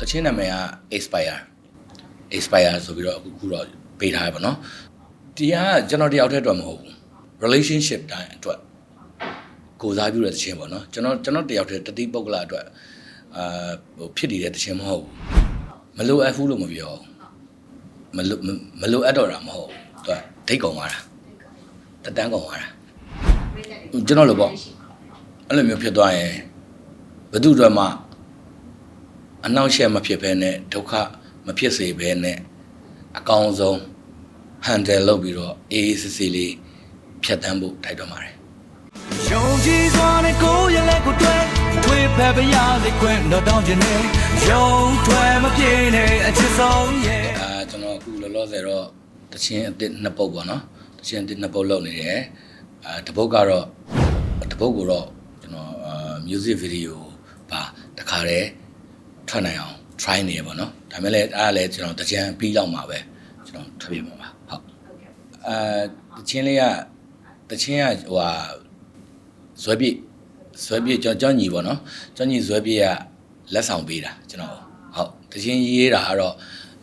တချင်းနာမည်က expire expire ဆိုပြီးတော့အခုခုတော့ပေးထားရပါတော့ဒီကကျွန်တော်တယောက်တည်းအတွက်မဟုတ်ဘူး relationship တိုင်းအတွက်ကိုစားပြုတဲ့တခြင်းပေါ့နော်ကျွန်တော်ကျွန်တော်တယောက်တည်းတတိပုဂ္ဂလအတွက်အာဟိုဖြစ်နေတဲ့တခြင်းမဟုတ်ဘူးမလိုအပ်ဘူးလို့မပြောဘူးမလိုမလိုအပ်တော့တာမဟုတ်ဘူးသူကဒိတ်ကုန်သွားတာတတန်းကုန်သွားတာကျွန်တော်လိုပေါ့အဲ့လိုမျိုးဖြစ်သွားရင်ဘယ်သူတွေမှ အနောက်ရှက်မဖြစ်ဘဲနဲ့ဒုက္ခမဖြစ်စေဘဲနဲ့အကောင်းဆုံး handle လုပ်ပြီးတော့အေးအေးဆေးဆေးလေးဖြတ်တန်းဖို့တိုက်တွန်းပါတယ်ယုံကြည်စွာနဲ့ကိုယ်ရဲ့လက်ကိုတွဲဝေးဖက်ပြရလိခွင့်တော့တောင်းချင်နေယုံထွက်မပြေနဲ့အချစ်ဆုံးရဲ့အာကျွန်တော်အခုလောလောဆယ်တော့တချင်းအစ်စ်နှစ်ပုတ်ပေါ့နော်တချင်းအစ်စ်နှစ်ပုတ်လုပ်နေတယ်အာတစ်ပုတ်ကတော့တစ်ပုတ်ကိုတော့ကျွန်တော်အာ music video ပါတခါတည်း ထွက်နိုင်အောင် try နေရပေါ့နော်ဒါပေမဲ့လည်းအားလည်းကျွန်တော်တချင်းပြီးလောက်မှာပဲကျွန်တော်ထွက်ပြမှာပါဟုတ်အာတချင်းလေးကတချင်းကဟိုဟာဇွဲပြည့်ဇွဲပြည့်ကျွန်တော်ကြောင်းညီပေါ့နော်ကြောင်းညီဇွဲပြည့်ကလက်ဆောင်ပေးတာကျွန်တော်ဟုတ်တချင်းရေးတာကတော့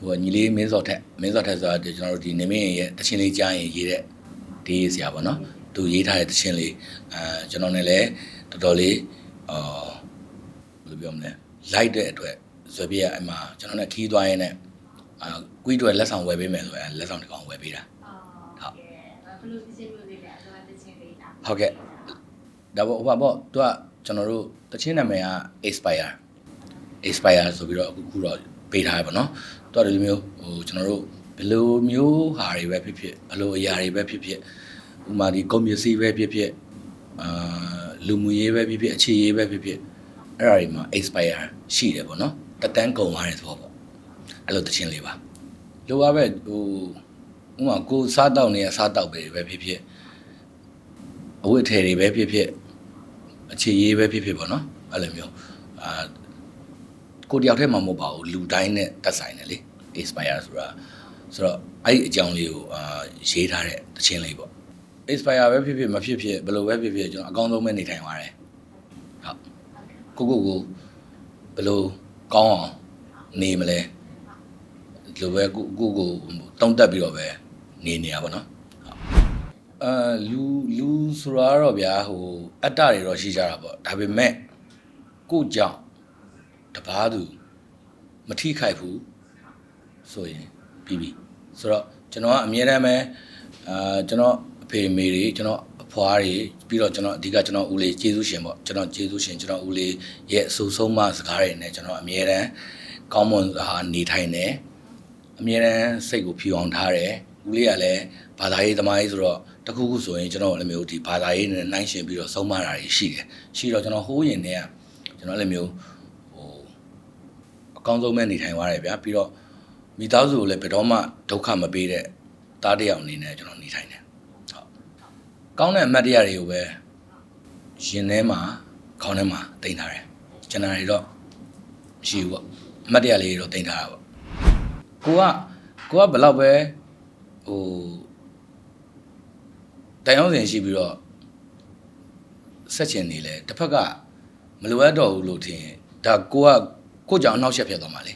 ဟိုညီလေးမင်းစော်ထက်မင်းစော်ထက်ဆိုတာဒီကျွန်တော်တို့ဒီနေမင်းရဲ့တခြင်းလေးကြားရင်ရေးတဲ့ဒီရေးစရာပေါ့နော်သူရေးထားတဲ့တခြင်းလေးအဲကျွန်တော်လည်းလည်းတော်တော်လေးအာဘယ်လိုပြောမလဲ လိုက်တဲ့အတွက်ဇွဲပြည့်ကအမှကျွန်တော်နဲ့ခီးသွားရင်းနဲ့အာကွီးတွေလက်ဆောင်ဝယ်ပေးမယ်ဆိုရင်လက်ဆောင်တစ်ကောင်ဝယ်ပေးတာဟုတ်ကဲ့ဘယ်လိုစီစဉ်လို့လဲလဲအဲ့ဒါတချင်းလေးတာဟုတ်ကဲ့ဒါပေါ့ဟိုပါပေါ့သူကကျွန်တော်တို့တခြင်းနာမည်က expire expire ဆိုပြီးတော့အခုခုတော့ပေးထားရပါတော့သူကဒီလိုမျိုးဟိုကျွန်တော်တို့ဘယ်လိုမျိုးဟာတွေပဲဖြစ်ဖြစ်ဘယ်လိုအရာတွေပဲဖြစ်ဖြစ်ဥမာဒီကွန်ပျူတာပဲဖြစ်ဖြစ်အာလူမှုရေးပဲဖြစ်ဖြစ်အခြေရေးပဲဖြစ်ဖြစ် အဲ့ဒါတွေမှာ expire ရှိတယ်ပေါ့နော်တက်တန်းကုန်သွားတဲ့သဘောပေါ့အဲ့လိုတခြင်းလေးပါလိုပါပဲဟိုဥမာကိုယ်စားတောက်နေရစားတောက်ပဲပဲဖြစ်ဖြစ်အဝတ်အထည်တွေပဲဖြစ်ဖြစ်အခြေရေးပဲဖြစ်ဖြစ်ပေါ့နော်အဲ့လိုမျိုးအာကိုတယောက်တည်းမှမဟုတ်ပါဘူးလူတိုင်းနဲ့တက်ဆိုင်တယ်လေ expire ဆိုတာဆိုတော့အဲ့ဒီအကြောင်းလေးကိုအာရေးထားတဲ့တခြင်းလေးပေါ့ expire ပဲဖြစ်ဖြစ်မဖြစ်ဖြစ်ဘယ်လိုပဲဖြစ်ဖြစ်ကျွန်တော်အကောင်းဆုံးပဲနေထိုင်သွားတယ်ဟုတ် ကိုကိုကိုဘယ်လိုကောင်းအောင်နေမလဲဒီလိုပဲကိုကိုကိုတုံးတက်ပြီးတော့ပဲနေနေရပါတော့အာလူလူဆိုတာကတော့ဗျာဟိုအတ္တတွေတော့ရှိကြတာပေါ့ဒါပေမဲ့ကို့ကြောင့်တပားသူမထိခိုက်ဘူးဆိုရင်ပြီးပြီဆိုတော့ကျွန်တော်ကအမြဲတမ်းပဲအာကျွန်တော်အဖေအမေတွေကျွန်တော်အ ဖွားတွေပြီးတော့ကျွန်တော်အဓိကကျွန်တော်ဦးလေးကျေးဇူးရှင်ပေါ့ကျွန်တော်ကျေးဇူးရှင်ကျွန်တော်ဦးလေးရဲ့အဆူဆုံးမစကားတွေနဲ့ကျွန်တော်အမြဲတမ်းကောင်းမွန်စွာနေထိုင်တယ်အမြဲတမ်းစိတ်ကိုဖြူအောင်ထားတယ်ဦးလေးကလည်းဘာသာရေးသမားကြီးဆိုတော့တခုခုဆိုရင်ကျွန်တော်လည်းမျိုးဒီဘာသာရေးနဲ့နှိုင်းရှင်ပြီးတော့ဆုံးမတာတွေရှိတယ်ရှိတော့ကျွန်တော်ဟိုးရင်တည်းကကျွန်တော်လည်းမျိုးဟိုအကောင်းဆုံးပဲနေထိုင်သွားတယ်ဗျာပြီးတော့မိသားစုကိုလည်းဘယ်တော့မှဒုက္ခမပေးတဲ့တားတယောက်အနေနဲ့ကျွန်တော်နေထိုင်တယ်ဟုတ် ကောင်းတဲ့အမတ်တရားတွေကိုပဲရင်ထဲမှာခေါင်းထဲမှာတင်ထားတယ်ကျွန်တော်တွေတော့မရှိဘူးပေါ့အမတ်တရားလေးတွေတော့တင်ထားတာပေါ့ကိုကကိုကဘယ်လောက်ပဲဟိုတိုင်အောင်စင်ရှိပြီးတော့ဆက်ချင်နေလဲတစ်ဖက်ကမလိုအပ်တော့ဘူးလို့ထင်ရင်ဒါကိုကကိုကြောင့်အနောက်ရှက်ဖြစ်သွားမှာလေ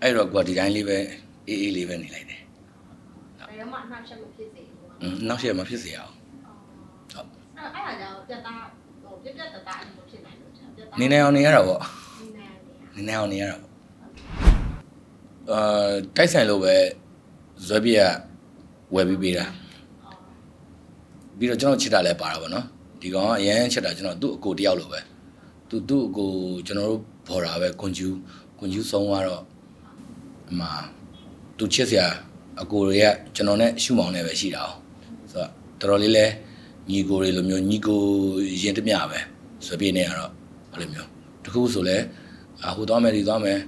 အဲ့တော့ကိုကဒီတိုင်းလေးပဲအေးအေးလေးပဲနေလိုက်တယ်ဘယ်တော့မှအနှောက်အယှက်မဖြစ်စေဘူးပေါ့อืมနောက်ရှက်မဖြစ်စေအောင်အဲ့အဲ့ဒါကြောင့် ပြတ်သားဟိုပြက်ပြက်တသားအဲ့လိုဖြစ်နိုင်လို့ကျွန်တော်ပြတ်သားနေနေအောင်နေရတာပေါ့နေနေနေနေနေအောင်နေရတာပေါ့အာတိုက်ဆိုင်လို့ပဲဇွဲပြက်ဝယ်ပြီးပေးတာပြီးတော့ကျွန်တော်ချစ်တာလည်းပါတာပေါ့နော်ဒီကောင်ကအရန်ချစ်တာကျွန်တော်သူ့အကိုတယောက်လိုပဲသူသူ့အကိုကျွန်တော်တို့ဘော်တာပဲကွန်ကျူကွန်ကျူဆုံးသွားတော့အမသူချစ်စရာအကိုတွေကကျွန်တော်နဲ့ရှုမောင်နဲ့ပဲရှိတာအောင်ဆိုတော့တော်တော်လေးလဲ ညီကိုတွေလိုမျိုးညီကိုရင်တမျှပဲဆိုပြနေရတော့အဲ့လိုမျိုးတခုဆိုလဲအဟိုသွားမယ်ဒီသွားမယ်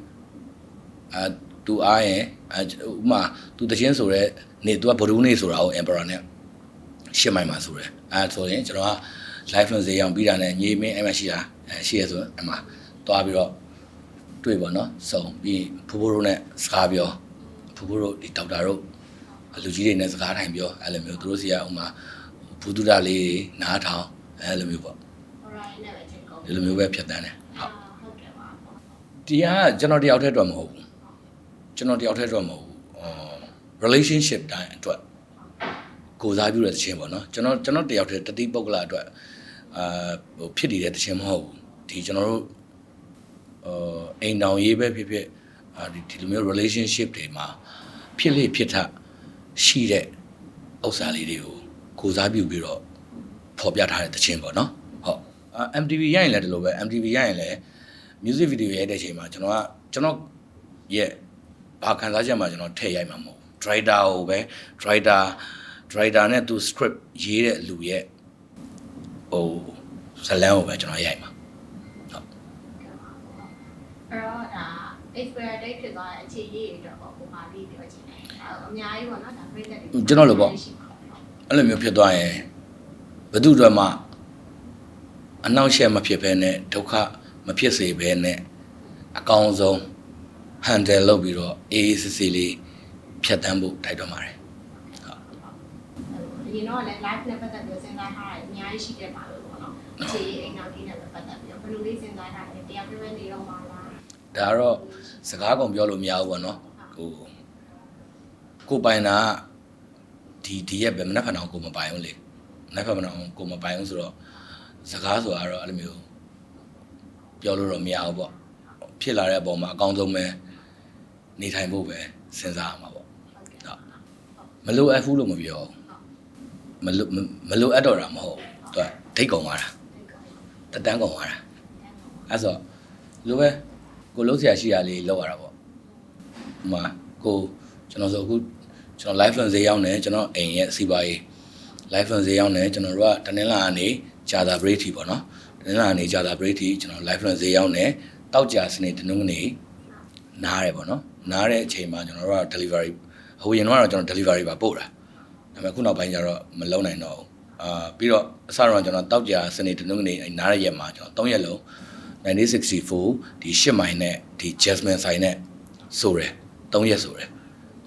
အာသူအားရင်အဥမာသူတချင်းဆိုရဲနေသူကဘဒူးနေဆိုတာကို emperor နဲ့ရှစ်မိုင်မှာဆိုတယ်အဲဆိုရင်ကျွန်တော်က live လွန်စေးအောင်ပြီးတာနဲ့ညီမင်းအဲ့မှာရှိတာအဲရှိရဆိုရင်အမှသွားပြီးတော့တွေ့ပါတော့စုံပြီးဖူဖူတို့နဲ့စကားပြောဖူဖူတို့ဒီဒေါက်တာတို့လူကြီးတွေနဲ့စကားထိုင်ပြောအဲ့လိုမျိုးသူတို့စီကဥမာ ဘုဒ္ဓတာလေးတွေနားထောင်အဲ့လိုမျိုးပေါ့ဟိုရိုင်းနဲ့ပဲချိန်ကုန်ဒီလိုမျိုးပဲဖြတ်တန်းတယ်ဟုတ်ဟုတ်ကဲ့ပါဒီကကျွန်တော်တယောက်တည်းအတွက်မဟုတ်ဘူးကျွန်တော်တယောက်တည်းအတွက်မဟုတ်ဘူးအော် relationship တိုင်းအတွက်ကိုစားပြုတဲ့တခြင်းပေါ့နော်ကျွန်တော်ကျွန်တော်တယောက်တည်းတတိပုဂ္ဂလအတွက်အာဟိုဖြစ်နေတဲ့တခြင်းမဟုတ်ဘူးဒီကျွန်တော်တို့အာအိမ်တောင်ရေးပဲဖြစ်ဖြစ်အာဒီဒီလိုမျိုး relationship တွေမှာဖြစ်လေဖြစ်ထရှိတဲ့ဥစ္စာလေးတွေကို ကိုစားပြုပြီးတော့ဖော်ပြထားတဲ့တခြင်းပေါ့နော်ဟုတ်အာ MTV ရရင်လည်းဒီလိုပဲ MTV ရရင်လည်း music video ရိုက်တဲ့အချိန်မှာကျွန်တော်ကကျွန်တော်ရဲ့ဘာခံစားချက်မှာကျွန်တော်ထည့်ရိုက်မှာမဟုတ်ဘူး writer ကိုပဲ writer writer နဲ့သူ script ရေးတဲ့လူရဲ့ဟိုဇတ်လန်းကိုပဲကျွန်တော်ရိုက်မှာအဲ့တော့ဒါ expire date ဖြစ်သွားတဲ့အခြေရေးတွေတော့ပေါ့ပုံမှန်လေးပြောချင်တယ်အဲ့တော့အများကြီးပေါ့နော်ဒါပြည့်တဲ့တွေကျွန်တော်လိုပေါ့ အဲ့လိုမျိုးဖြစ်သွားရင်ဘယ်သူတွေမှအနောက်ရှက်မဖြစ်ဘဲနဲ့ဒုက္ခမဖြစ်စေဘဲနဲ့အကောင်းဆုံး handle လုပ်ပြီးတော့အေးအေးဆေးဆေးလေးဖြတ်တန်းဖို့တိုက်တွန်းပါတယ်ဒီတော့လည်း live နဲ့ပတ်သက်ပြီးစဉ်းစားထားတာအများကြီးရှိတယ်ပါလို့ပေါ့နော်အခြေရေးအိမ်နောက်ကြီးနဲ့ပတ်သက်ပြီးတော့ဘယ်လိုလေးစဉ်းစားထားလဲတရားပြည့်နေတော့မှာလားဒါကတော့စကားကုန်ပြောလို့မရဘူးပေါ့နော်ကိုကိုပိုင်တာက ဒီဒီရက်ပဲမနှက်ဖန်အောင်ကိုမပိုင်ဘူးလေမနှက်ဖန်အောင်ကိုမပိုင်ဘူးဆိုတော့စကားဆိုတာတော့အဲ့လိုမျိုးပြောလို့တော့မရဘူးပေါ့ဖြစ်လာတဲ့အပေါ်မှာအကောင်းဆုံးပဲနေထိုင်ဖို့ပဲစဉ်းစားရမှာပေါ့ဟုတ်ကဲ့ဟုတ်မလိုအပ်ဘူးလို့မပြောဘူးမလိုမမလိုအပ်တော့တာမဟုတ်ဘူးသူကဒိတ်ကုန်သွားတာတက်တန်းကုန်သွားတာအဲ့ဆိုလိုပဲကိုလုံးဆရာရှိရလေးလောက်ရတာပေါ့ဟိုမှာကိုကျွန်တော်ဆိုအခု ကျွန်တော် live fund ဈေးရောက်နေကျွန်တော်အိမ်ရဲ့စီးပွားရေး live fund ဈေးရောက်နေကျွန်တော်တို့ကတနင်္လာကနေဂျာသာ break ထီပေါ့နော်တနင်္လာကနေဂျာသာ break ထီကျွန်တော် live fund ဈေးရောက်နေတောက်ကြစနေတနင်္ဂနွေနားရဲပေါ့နော်နားတဲ့အချိန်မှာကျွန်တော်တို့က delivery ဟိုရင်တော့ကျွန်တော် delivery ပါပို့တာဒါပေမဲ့ခုနောက်ပိုင်းကျတော့မလုံးနိုင်တော့ဘူးအာပြီးတော့အစတော့ကျွန်တော်တောက်ကြစနေတနင်္ဂနွေနားရရက်မှာကျွန်တော်3ရက်လုံး1964ဒီ8မိုင်နဲ့ဒီ Jasmine ဆိုင်နဲ့ဆိုရယ်3ရက်ဆိုရယ်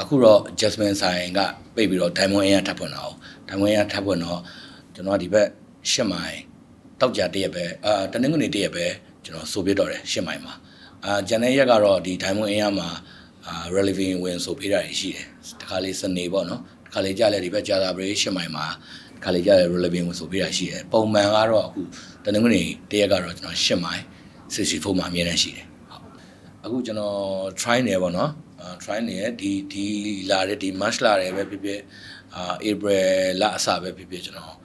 အခုတော့ Jasmine ဆိုင်ကပိတ်ပြီးတော့ Diamond Air ထပ်ဖွင့်တာအောင် Diamond Air ထပ်ဖွင့်တော့ကျွန်တော်ဒီဘက်8မိုင်တောက်ကြတရက်ပဲအာတနင်္ဂနွေတရက်ပဲကျွန်တော်ဆိုပြတော့တယ်8မိုင်မှာအာဂျန်တဲ့ရက်ကတော့ဒီ Diamond Air မှာအာ relevant ဝင်ဆိုပေးတာရှိတယ်တခါလေးစနေပေါ့နော်တခါလေးကြာလဲဒီဘက်ကြာတာပရိ8မိုင်မှာတခါလေးကြာလဲ relevant ဝင်ဆိုပေးတာရှိတယ်ပုံမှန်ကတော့အခုတနင်္ဂနွေတရက်ကတော့ကျွန်တော်8မိုင်64မှာအမြဲတမ်းရှိတယ်ဟုတ်အခုကျွန်တော် try နေပေါ့နော်အာ try နေရဒီဒီလာတဲ့ဒီ match လာတယ်ပဲဖြစ်ဖြစ်အာ April လအစပဲဖြစ်ဖြစ်ကျွန်တော်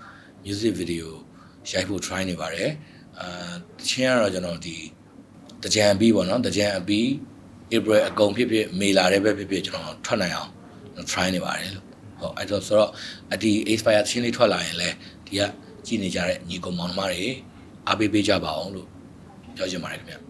music video ရိုက်ဖို့ try နေပါတယ်အာတချင်းကတော့ကျွန်တော်ဒီတကြံပြီးပေါ့နော်တကြံအပြီး April အကုန်ဖြစ်ဖြစ်မေလာတယ်ပဲဖြစ်ဖြစ်ကျွန်တော်ထွက်နိုင်အောင်ကျွန်တော် try နေပါတယ်လို့ဟုတ်အဲ့တော့ဆိုတော့အဒီ expire ချင်းလေးထွက်လာရင်လည်းဒီကကြည်နေကြတဲ့ညီကောင်မောင်နှမတွေအားပေးပေးကြပါအောင်လို့ပြောချင်ပါတယ်ခင်ဗျ